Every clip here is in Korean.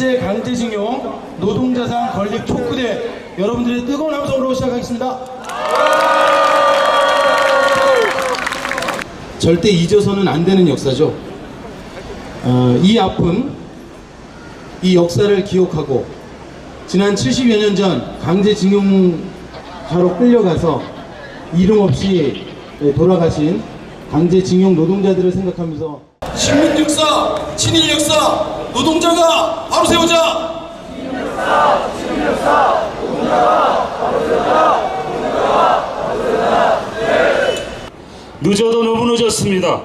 일제 강제징용 노동자상 건립 촉구대 여러분들의 뜨거운 함성으로 시작하겠습니다. 절대 잊어서는 안 되는 역사죠. 어, 이 아픔, 이 역사를 기억하고 지난 70여 년 전 강제징용하러 끌려가서 이름 없이 돌아가신 강제징용 노동자들을 생각하면서 식민 역사, 친일 역사, 노동자가 바로 세우자. 늦어도 너무 늦었습니다.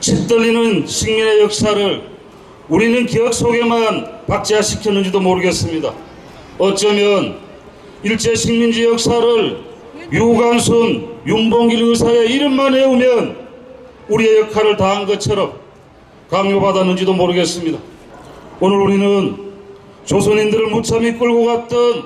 짓떨리는 식민의 역사를 우리는 기억 속에만 박제시켰는지도 모르겠습니다. 어쩌면 일제 식민지 역사를 유관순, 윤봉길 의사의 이름만 외우면 우리의 역할을 다한 것처럼 강요받았는지도 모르겠습니다. 오늘 우리는 조선인들을 무참히 끌고 갔던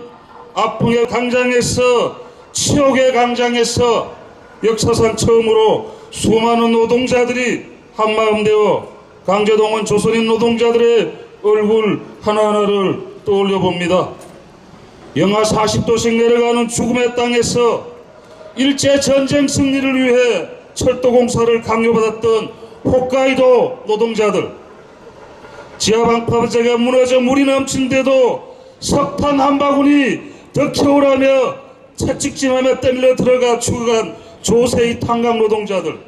아풍의 강장에서 치욕의 강장에서 역사상 처음으로 수많은 노동자들이 한마음 되어 강제동원 조선인 노동자들의 얼굴 하나하나를 떠올려 봅니다. 영하 40도씩 내려가는 죽음의 땅에서 일제 전쟁 승리를 위해 철도 공사를 강요받았던 홋카이도 노동자들 지하 방파제가 무너져 물이 넘친데도 석탄 한 바구니 더 키우라며 채찍질하며 떼밀려 들어가 죽어간 조세의 탄광 노동자들.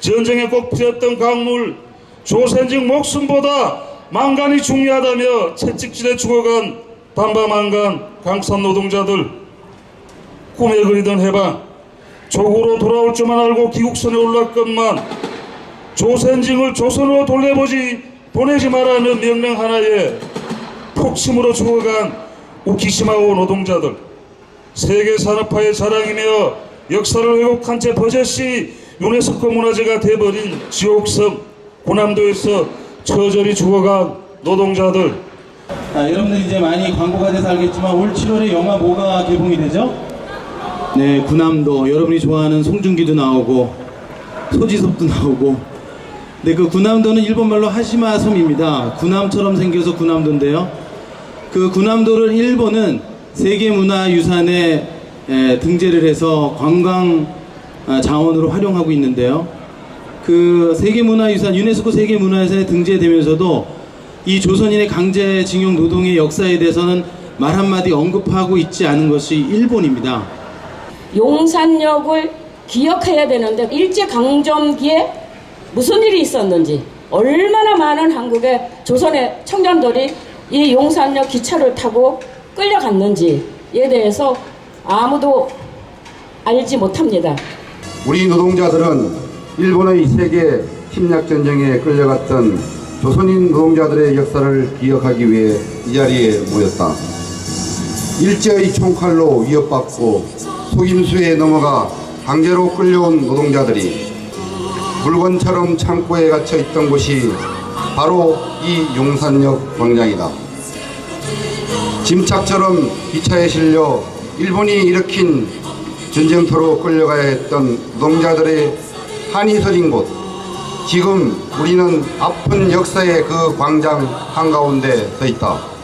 전쟁에 꼭 필요했던 강물 조센직 목숨보다 망간이 중요하다며 채찍질에 죽어간 반바망간 강산 노동자들. 꿈에 그리던 해방 조국으로 돌아올 줄만 알고 기국선에 올랐건만 조센징을 조선으로 돌려보지 보내지 말라는 명령 하나에 폭침으로 죽어간 우키시마오 노동자들 세계 산업화의 자랑이며 역사를 왜곡한 채 버젓이 유네스코 문화재가 돼버린 지옥섬 고남도에서 처절히 죽어간 노동자들 아, 여러분들 이제 많이 광고가 돼서 알겠지만 올 7월에 영화 뭐가 개봉이 되죠? 네, 군함도 여러분이 좋아하는 송중기도 나오고 소지섭도 나오고 네, 그 군함도는 일본말로 하시마 섬입니다. 군함처럼 생겨서 군함도인데요. 그 군함도를 일본은 세계문화유산에 에, 등재를 해서 관광 아, 자원으로 활용하고 있는데요. 그 세계문화유산 유네스코 세계문화유산에 등재되면서도 이 조선인의 강제징용 노동의 역사에 대해서는 말 한마디 언급하고 있지 않은 것이 일본입니다. 용산역을 기억해야 되는데 일제 강점기에 무슨 일이 있었는지 얼마나 많은 한국의 조선의 청년들이 이 용산역 기차를 타고 끌려갔는지에 대해서 아무도 알지 못합니다. 우리 노동자들은 일본의 세계 침략 전쟁에 끌려갔던 조선인 노동자들의 역사를 기억하기 위해 이 자리에 모였다. 일제의 총칼로 위협받고 속임수에 넘어가 강제로 끌려온 노동자들이 물건처럼 창고에 갇혀 있던 곳이 바로 이 용산역 광장이다. 짐짝처럼 기차에 실려 일본이 일으킨 전쟁터로 끌려가야 했던 노동자들의 한이 서린 곳. 지금 우리는 아픈 역사의 그 광장 한가운데 서 있다.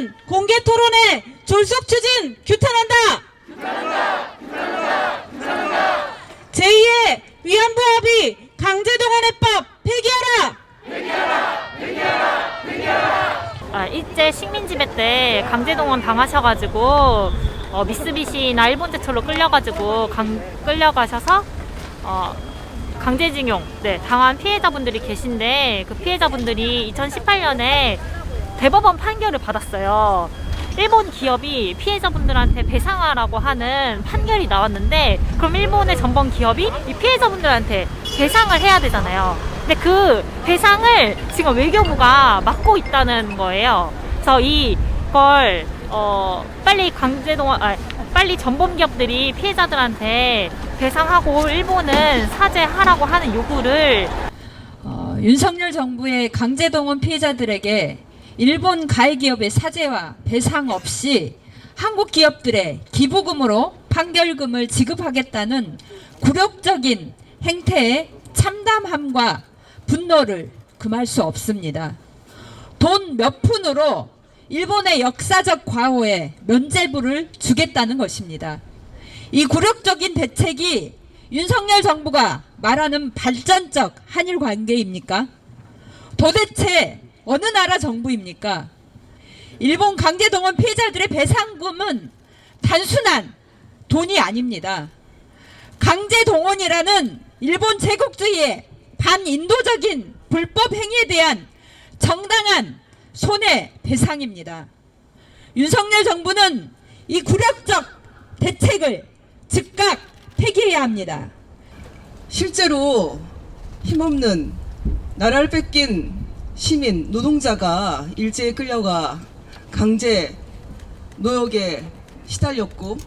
이름만 공개 토론에 졸속 추진 규탄한다. 제2의 위안부 합의 강제 동원해법 폐기하라. 아, 일제 식민 지배 때 강제 동원 당하셔가지고 어, 미쓰비시나 일본 제철로 끌려가지고 강, 끌려가셔서 어, 강제징용 네, 당한 피해자분들이 계신데 그 피해자분들이 2018년에 대법원 판결을 받았어요. 일본 기업이 피해자분들한테 배상하라고 하는 판결이 나왔는데 그럼 일본의 전범 기업이 이 피해자분들한테 배상을 해야 되잖아요. 근데 그 배상을 지금 외교부가 막고 있다는 거예요. 그래서 이걸 어 빨리 강제동원 아 빨리 전범 기업들이 피해자들한테 배상하고 일본은 사죄하라고 하는 요구를 어, 윤석열 정부의 강제동원 피해자들에게 일본 가해 기업의 사죄와 배상 없이 한국 기업들의 기부금으로 판결금을 지급하겠다는 굴욕적인 행태에 참담함과 분노를 금할 수 없습니다. 돈 몇 푼으로 일본의 역사적 과오에 면죄부를 주겠다는 것입니다. 이 굴욕적인 대책이 윤석열 정부가 말하는 발전적 한일 관계입니까? 도대체 어느 나라 정부입니까? 일본 강제동원 피해자들의 배상금은 단순한 돈이 아닙니다. 강제동원이라는 일본 제국주의의 반인도적인 불법 행위에 대한 정당한 손해배상입니다. 윤석열 정부는 이 굴욕적 대책을 즉각 폐기해야 합니다. 실제로 힘없는 나라를 뺏긴 시민 노동자가 일제에 끌려가 강제 노역에 시달렸고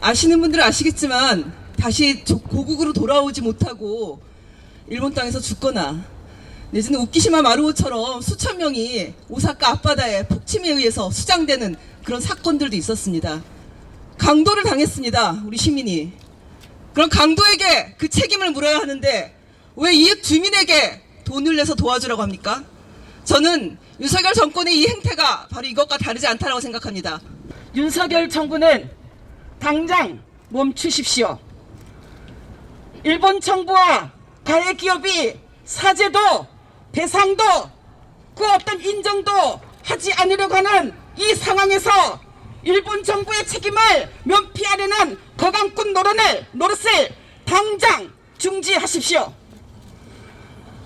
아시는 분들은 아시겠지만 다시 조- 고국으로 돌아오지 못하고 일본 땅에서 죽거나 내지는 우키시마 마루오처럼 수천 명이 오사카 앞바다에 폭침에 의해서 수장되는 그런 사건들도 있었습니다. 강도를 당했습니다. 우리 시민이. 그럼 강도에게 그 책임을 물어야 하는데 왜 이웃 주민에게 돈을 내서 도와주라고 합니까? 저는 윤석열 정권의 이 행태가 바로 이것과 다르지 않다고 생각합니다. 윤석열 정부는 당장 멈추십시오. 일본 정부와 가해 기업이 사죄도 배상도 그 어떤 인정도 하지 않으려고 하는 이 상황에서 일본 정부의 책임을 면피하려는 거강꾼 노릇을 노릇을 당장 중지하십시오.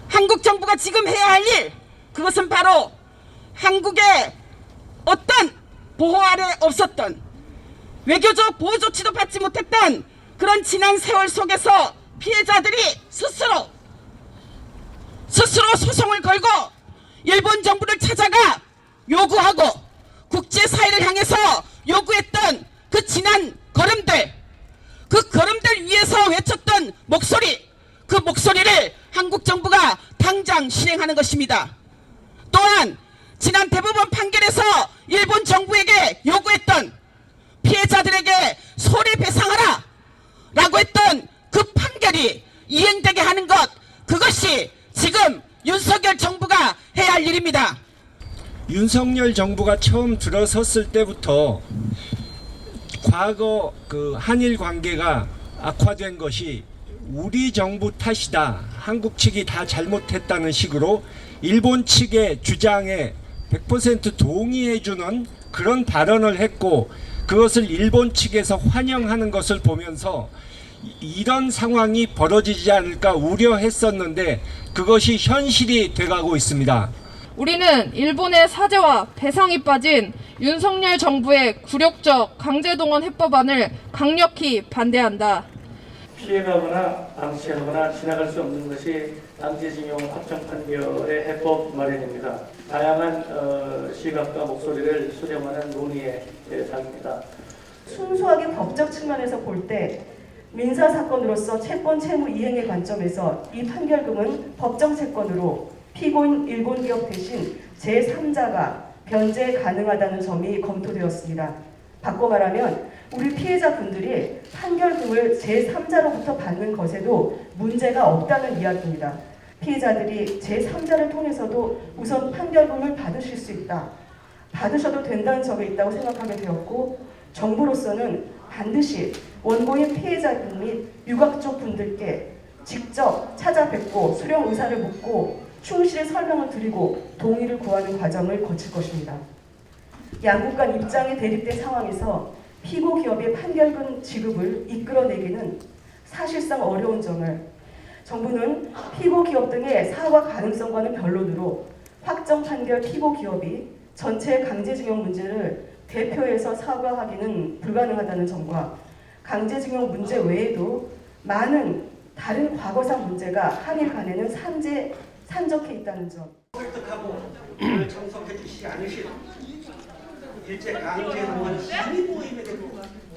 한국 정부가 지금 해야 할 일 그것은 바로 한국의 어떤 보호 아래 없었던 외교적 보호 조치도 받지 못했던 그런 지난 세월 속에서 피해자들이 스스로 스스로 소송을 걸고 일본 정부를 찾아가 요구하고 국제사회를 향해서 요구했던 그 지난 걸음들 그 걸음들 위에서 외쳤던 목소리 그 목소리를 한국 정부가 당장 실행하는 것입니다. 또한 지난 대법원 판결에서 일본 정부에게 요구했던 피해자들에게 손해배상하라 라고 했던 그 판결이 이행되게 하는 것 그것이 지금 윤석열 정부가 해야 할 일입니다. 윤석열 정부가 처음 들어섰을 때부터 과거 그 한일 관계가 악화된 것이 우리 정부 탓이다. 한국 측이 다 잘못했다는 식으로 일본 측의 주장에 100% 동의해주는 그런 발언을 했고 그것을 일본 측에서 환영하는 것을 보면서 이- 이런 상황이 벌어지지 않을까 우려했었는데 그것이 현실이 돼가고 있습니다. 우리는 일본의 사죄와 배상이 빠진 윤석열 정부의 굴욕적 강제동원 해법안을 강력히 반대한다. 피해가거나 방치하거나 지나갈 수 없는 것이 강제징용 확정 판결의 해법 마련입니다. 다양한 어, 시각과 목소리를 수렴하는 논의의 대상입니다. 순수하게 법적 측면에서 볼 때 민사 사건으로서 채권 채무 이행의 관점에서 이 판결금은 법정 채권으로 피고인 일본 기업 대신 제3자가 변제 가능하다는 점이 검토되었습니다. 바꿔 말하면 우리 피해자분들이 판결금을 제3자로부터 받는 것에도 문제가 없다는 이야기입니다. 피해자들이 제3자를 통해서도 우선 판결금을 받으실 수 있다. 받으셔도 된다는 점에 있다고 생각하게 되었고 정부로서는 반드시 원고인 피해자분 및 유가족 분들께 직접 찾아뵙고 수령 의사를 묻고 충실히 설명을 드리고 동의를 구하는 과정을 거칠 것입니다. 양국 간 입장이 대립된 상황에서 피고 기업의 판결금 지급을 이끌어내기는 사실상 어려운 점을 정부는 피고 기업 등의 사과 가능성과는 변론으로 확정 판결 피고 기업이 전체 강제징용 문제를 대표해서 사과하기는 불가능하다는 점과 강제징용 문제 외에도 많은 다른 과거사 문제가 한일 간에는 산재 산적해 있다는 점. 설득하고 참석해 주시지 않으실 일제 강제동원 시민 모임에도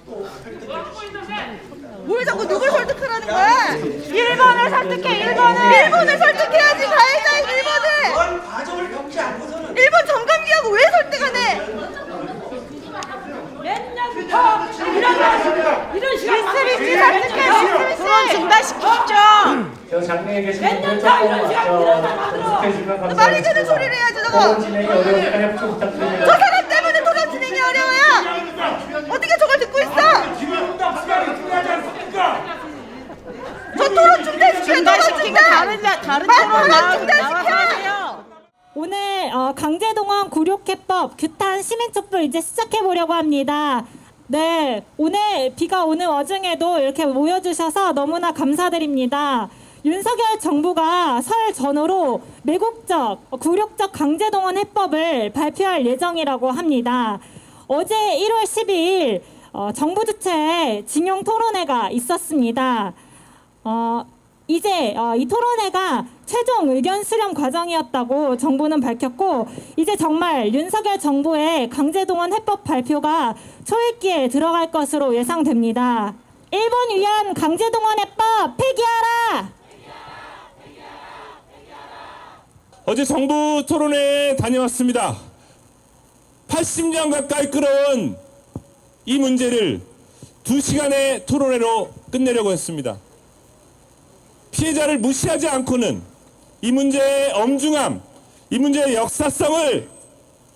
또 설득해 주시지 왜 자꾸 누굴 설득하라는 거야? 일본을 설득해, 일본을! 일본을 설득해야지 가해자 일본을. 그런 과정을 겪지 않고서는 일본 정감 기업 왜 설득 안 해? 이런 식으로 미쓰비시 설득해 미쓰비시 중단시키십시오. 저 장내에 계신 몇 분들 조금 이런 저 감사하겠습니다. 말이 되는 소리를 해야지 저거. 법원 진행이 어려우니까 협조 부탁드립니다. 저 사람 때문에 토론 진행이 어려워요. 어떻게 저걸 듣고 있어? 저 토론 중단시켜 토론 중단. 다른 중단시켜. 오늘 어, 강제동원 굴욕해법 규탄 시민촛불 이제 시작해 보려고 합니다. 네, 오늘 비가 오는 와중에도 이렇게 모여주셔서 너무나 감사드립니다. 윤석열 정부가 설 전후로 매국적 어, 굴욕적 강제동원 해법을 발표할 예정이라고 합니다. 어제 1월 12일 어, 정부 주최 징용 토론회가 있었습니다. 어, 이제 어, 이 토론회가 최종 의견 수렴 과정이었다고 정부는 밝혔고 이제 정말 윤석열 정부의 강제동원 해법 발표가 초읽기에 들어갈 것으로 예상됩니다. 일본 위한 강제동원 해법 폐기하라! 어제 정부 토론회에 다녀왔습니다. 80년 가까이 끌어온 이 문제를 2시간의 토론회로 끝내려고 했습니다. 피해자를 무시하지 않고는 이 문제의 엄중함, 이 문제의 역사성을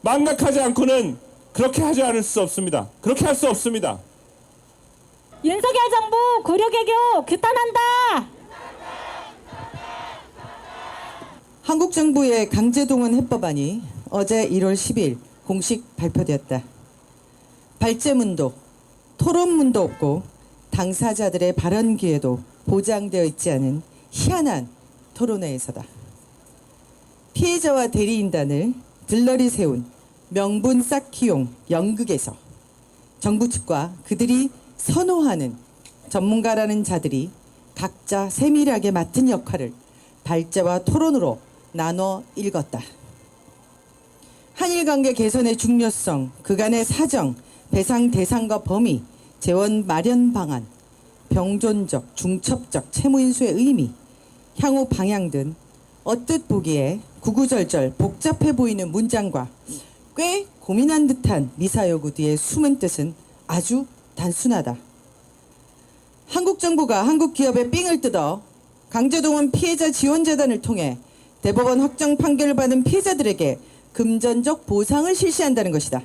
망각하지 않고는 그렇게 하지 않을 수 없습니다. 그렇게 할 수 없습니다. 윤석열 정부 굴욕애교 규탄한다! 한국 정부의 강제동원 해법안이 어제 1월 10일 공식 발표되었다. 발제문도 토론문도 없고 당사자들의 발언 기회도 보장되어 있지 않은 희한한 토론회에서다. 피해자와 대리인단을 들러리 세운 명분 쌓기용 연극에서 정부 측과 그들이 선호하는 전문가라는 자들이 각자 세밀하게 맡은 역할을 발제와 토론으로 나눠 읽었다. 한일 관계 개선의 중요성, 그간의 사정, 배상 대상과 범위, 재원 마련 방안, 병존적, 중첩적 채무 인수의 의미, 향후 방향 등 언뜻 보기에 구구절절 복잡해 보이는 문장과 꽤 고민한 듯한 미사 요구 뒤의 숨은 뜻은 아주 단순하다. 한국 정부가 한국 기업의 삥을 뜯어 강제동원 피해자 지원재단을 통해 대법원 확정 판결을 받은 피해자들에게 금전적 보상을 실시한다는 것이다.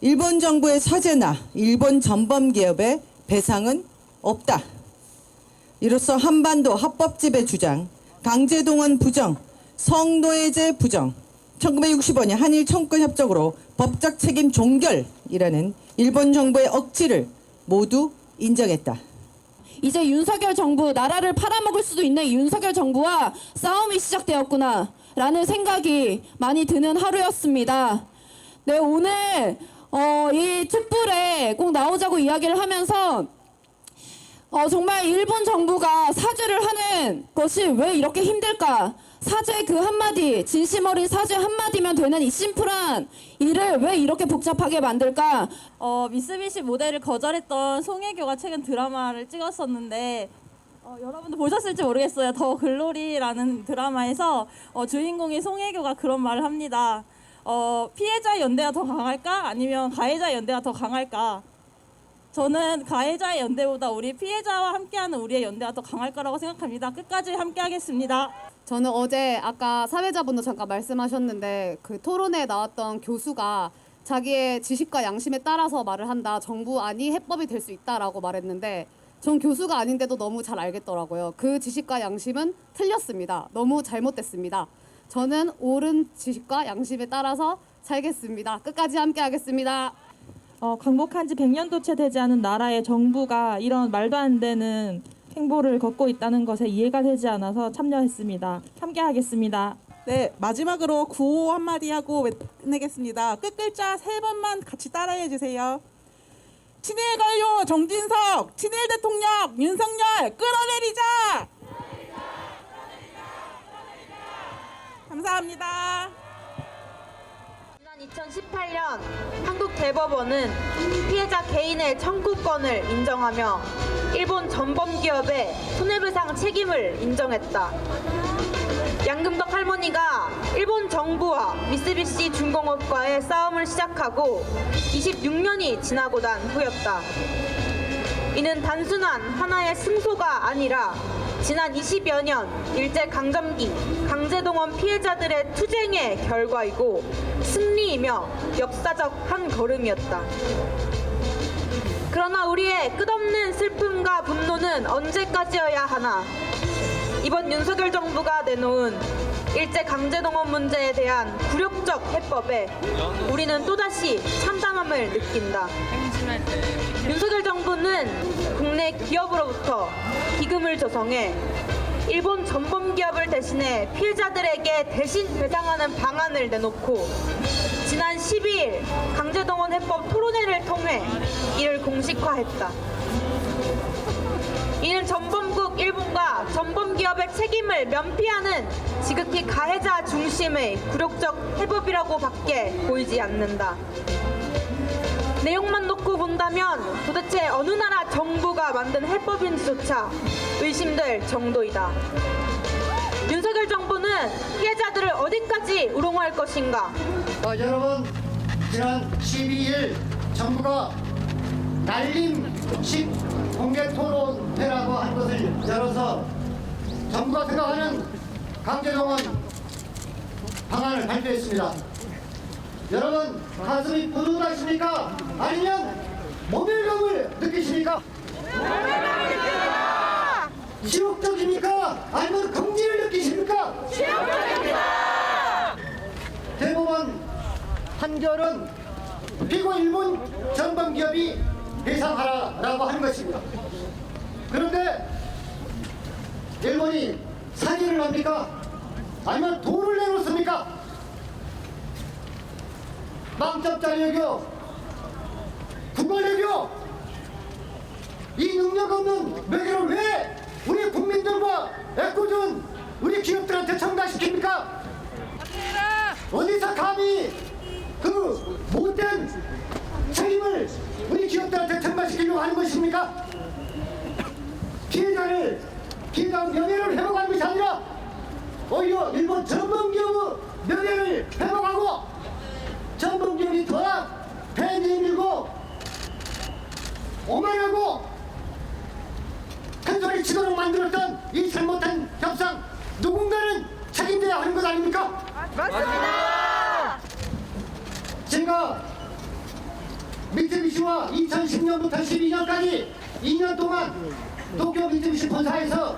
일본 정부의 사죄나 일본 전범 기업의 배상은 없다. 이로써 한반도 합법집의 주장, 강제 동원 부정, 성노예제 부정, 1965년 한일 청구 협정으로 법적 책임 종결이라는 일본 정부의 억지를 모두 인정했다. 이제 윤석열 정부 나라를 팔아먹을 수도 있는 이 윤석열 정부와 싸움이 시작되었구나 라는 생각이 많이 드는 하루였습니다. 네 오늘 어, 이 촛불에 꼭 나오자고 이야기를 하면서 어, 정말 일본 정부가 사죄를 하는 것이 왜 이렇게 힘들까? 사죄 그 한마디, 진심 어린 사죄 한마디면 되는 이 심플한 일을 왜 이렇게 복잡하게 만들까? 어, 미쓰비시 모델을 거절했던 송혜교가 최근 드라마를 찍었었는데 어, 여러분도 보셨을지 모르겠어요. 더 글로리라는 드라마에서 어, 주인공인 송혜교가 그런 말을 합니다. 어, 피해자 연대가 더 강할까? 아니면 가해자 연대가 더 강할까? 저는 가해자의 연대보다 우리 피해자와 함께하는 우리의 연대가 더 강할 거라고 생각합니다. 끝까지 함께하겠습니다. 저는 어제 아까 사회자분도 잠깐 말씀하셨는데 그 토론에 나왔던 교수가 자기의 지식과 양심에 따라서 말을 한다. 정부안이 해법이 될 수 있다라고 말했는데 전 교수가 아닌데도 너무 잘 알겠더라고요. 그 지식과 양심은 틀렸습니다. 너무 잘못됐습니다. 저는 옳은 지식과 양심에 따라서 살겠습니다. 끝까지 함께 하겠습니다. 어, 강복한 지 100년도 채 되지 않은 나라의 정부가 이런 말도 안 되는 행보를 걷고 있다는 것에 이해가 되지 않아서 참여했습니다. 함께 하겠습니다. 네, 마지막으로 구호 한마디 하고 끝내겠습니다. 끝 글자 세 번만 같이 따라해 주세요. 친일 관료 정진석, 친일 대통령 윤석열 끌어내리자! 감사합니다. 지난 2018년 한국 대법원은 피해자 개인의 청구권을 인정하며 일본 전범 기업의 손해배상 책임을 인정했다. 양금덕 할머니가 일본 정부와 미쓰비시 중공업과의 싸움을 시작하고 26년이 지나고 난 후였다. 이는 단순한 하나의 승소가 아니라 지난 20여 년 일제 강점기 강제동원 피해자들의 투쟁의 결과이고 승리이며 역사적 한 걸음이었다. 그러나 우리의 끝없는 슬픔과 분노는 언제까지여야 하나? 이번 윤석열 정부가 내놓은 일제 강제동원 문제에 대한 굴욕적 해법에 우리는 또다시 참담함을 느낀다. 윤석열 정부는 국내 기업으로부터 기금을 조성해 일본 전범 기업을 대신해 피해자들에게 대신 배상하는 방안을 내놓고 지난 12일 강제동원 해법 토론회를 통해 이를 공식화했다. 이는 전범국 일본과 전범 기업의 책임을 면피하는 지극히 가해자 중심의 굴욕적 해법이라고 밖에 보이지 않는다. 내용만 놓고 본다면 도대체 어느 나라 정부가 만든 해법인지조차 의심될 정도이다. 윤석열 정부는 피해자들을 어디까지 우롱할 것인가? 어, 여러분 지난 12일 정부가 날림식 공개 토론회라고 한 것을 열어서 정부가 생각하는 강제동원 방안을 발표했습니다. 여러분 가슴이 뿌듯하십니까? 아니면 모멸감을 느끼십니까? 지옥적입니까? 아니면 긍지를 느끼십니까? 지옥적입니다! 대법원 판결은 피고 일본 전범 기업이 배상하라라고 하는 것입니다. 그런데 일본이 사기를 합니까? 아니면 돈을 내놓습니까? 망점짜리에게 국가력이요 이 능력 없는 매개를 왜 우리 국민들과 애꿎은 우리 기업들한테 전가시킵니까? 어디서 감히 그 못된 책임을 우리 기업들한테 전가시키려고 하는 것입니까? 피해자를 피해자 명예를 회복하는 것이 아니라 오히려 일본 전범 기업의 명예를 회복하고 전범기업이 더 배내밀고 오만하고 큰 소리 치도록 만들었던 이 잘못한 협상 누군가는 책임져야 하는 것 아닙니까? 맞습니다. 제가 미쓰비시와 2010년부터 12년까지 2년 동안 도쿄 미쓰비시 본사에서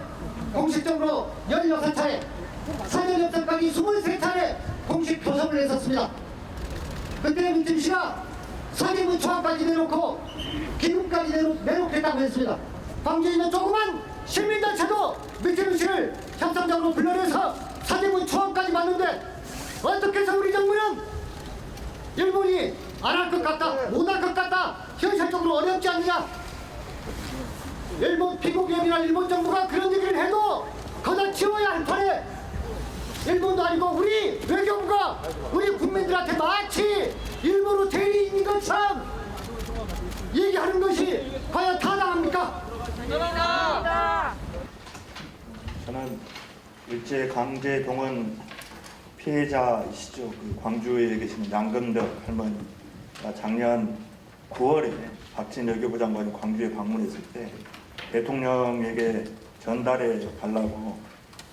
공식적으로 16차례 사전 협상까지 23차례 공식 교섭을 했었습니다. 그때 미쓰비시가 사기문 초안까지 내놓고 기금까지 내놓, 내놓겠다고 했습니다. 광주에 있는 조그만 시민단체도 미쓰비시를 협상장으로 불러내서 사기문 초안까지 맞는데 어떻게 해서 우리 정부는 일본이 안 할 것 같다, 현실적으로 어렵지 않느냐? 일본 피고기업이나 일본 정부가 그런 얘기를 해도 거다 치워야 할 판에 일본도 아니고 우리 외교부가 우리 국민들한테 마치 일본의 대리인인 것처럼 얘기하는 것이 과연 타당합니까? 저는 일제 강제 동원 피해자이시죠. 그 광주에 계시는 양금덕 할머니가 작년 9월에 박진 외교부 장관이 광주에 방문했을 때 대통령에게 전달해 달라고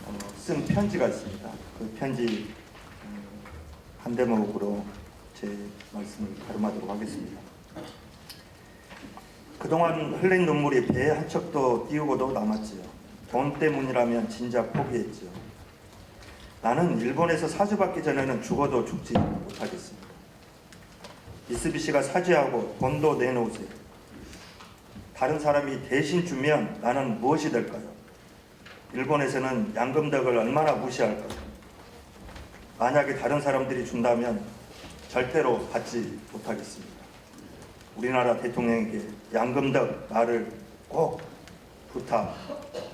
어, 쓴 편지가 있습니다. 그 편지 어, 한 대목으로 제 말씀을 가름하도록 하겠습니다. 그동안 흘린 눈물이 배에 한 척도 띄우고도 남았지요. 돈 때문이라면 진작 포기했지요. 나는 일본에서 사주받기 전에는 죽어도 죽지 못하겠습니다. 미쓰비시가 사죄하고 돈도 내놓으세요. 다른 사람이 대신 주면 나는 무엇이 될까요? 일본에서는 양금덕을 얼마나 무시할까요? 만약에 다른 사람들이 준다면 절대로 받지 못하겠습니다. 우리나라 대통령에게 양금덕 나를 꼭 부탁,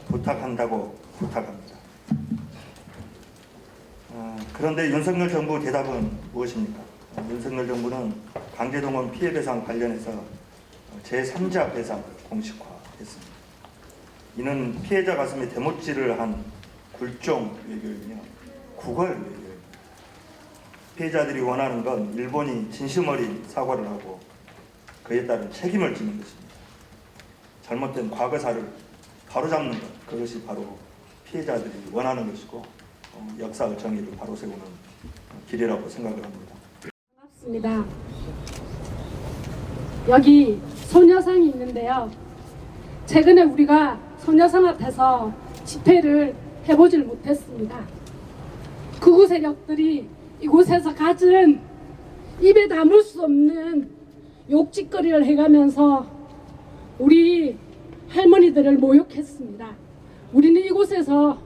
부탁한다고 부탁합니다. 어, 그런데 윤석열 정부 대답은 무엇입니까? 어, 윤석열 정부는 강제동원 피해 배상 관련해서 제3자 배상을 공식화했습니다. 이는 피해자 가슴에 대못질을 한 굴종 외교이며 구걸 외교입니다. 피해자들이 원하는 건 일본이 진심 어린 사과를 하고 그에 따른 책임을 지는 것입니다. 잘못된 과거사를 바로잡는 것, 그것이 바로 피해자들이 원하는 것이고 어, 역사의 정의를 바로 세우는 길이라고 생각을 합니다. 반갑습니다. 여기 소녀상이 있는데요. 최근에 우리가 소녀상 앞에서 집회를 해보질 못했습니다. 극우 세력들이 이곳에서 가진 입에 담을 수 없는 욕짓거리를 해가면서 우리 할머니들을 모욕했습니다. 우리는 이곳에서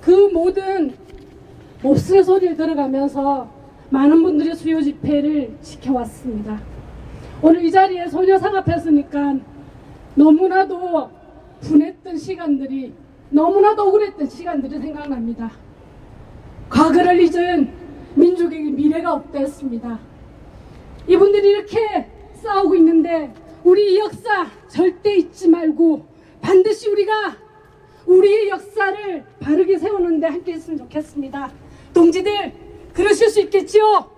그 모든 몹쓸 소리를 들어가면서 많은 분들이 수요 집회를 지켜왔습니다. 오늘 이 자리에 소녀상 앞에 서니까 너무나도 분했던 시간들이 너무나도 억울했던 시간들이 생각납니다. 과거를 잊은 민족에게 미래가 없다 했습니다. 이분들이 이렇게 싸우고 있는데 우리 이 역사 절대 잊지 말고 반드시 우리가 우리의 역사를 바르게 세우는데 함께 했으면 좋겠습니다. 동지들 그러실 수 있겠지요?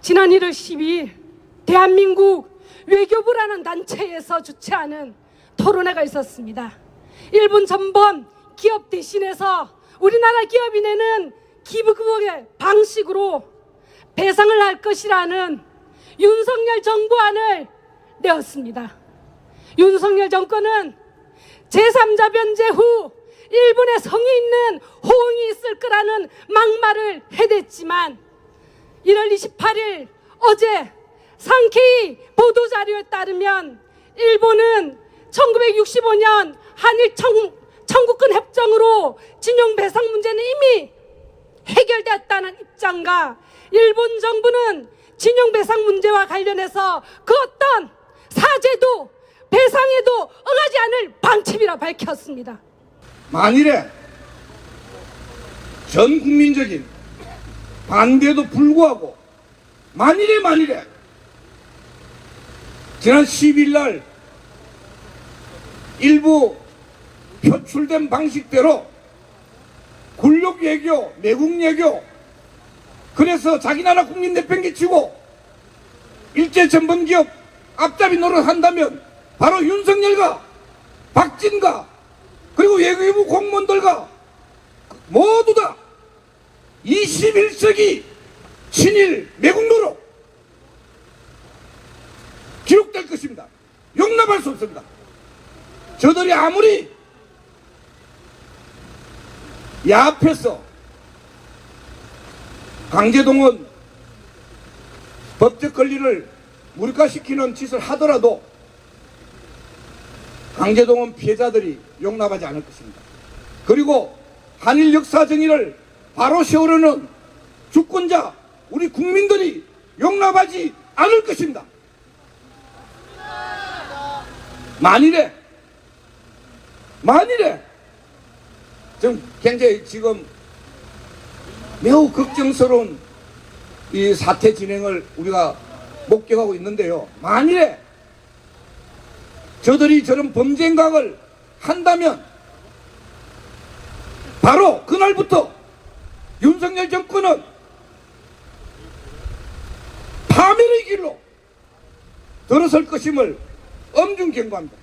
지난 1월 12일 대한민국 외교부라는 단체에서 주최하는 토론회가 있었습니다. 일본 전범 기업 대신해서 우리나라 기업이 내는 기부금의 방식으로 배상을 할 것이라는 윤석열 정부안을 내었습니다. 윤석열 정권은 제3자 변제 후 일본에 성이 있는 호응이 있을 거라는 막말을 해댔지만 1월 28일 어제 상케이 보도자료에 따르면 일본은 1965년 한일 청, 청구권 협정으로 진용 배상 문제는 이미 해결됐다는 입장과 일본 정부는 진용 배상 문제와 관련해서 그 어떤 사죄도 배상에도 응하지 않을 방침이라 밝혔습니다. 만일에 전 국민적인 반대도 불구하고 만일에 만일에 지난 10일 날 일부 표출된 방식대로 굴욕 외교, 매국 외교 그래서 자기 나라 국민 내팽개치고 일제 전범기업 앞잡이 노릇한다면 바로 윤석열과 박진과 그리고 외교부 공무원들과 모두 다 21세기 친일 매국 노릇 기록될 것입니다. 용납할 수 없습니다. 저들이 아무리 야합해서 강제동원 법적 권리를 무력화시키는 짓을 하더라도 강제동원 피해자들이 용납하지 않을 것입니다. 그리고 한일 역사 정의를 바로 세우려는 주권자 우리 국민들이 용납하지 않을 것입니다. 만일에 만일에 지금 굉장히 지금 매우 걱정스러운 이 사태 진행을 우리가 목격하고 있는데요. 만일에 저들이 저런 범죄 행각을 한다면 바로 그날부터 윤석열 정권은 파멸의 길로 들어설 것임을 엄중 경고합니다.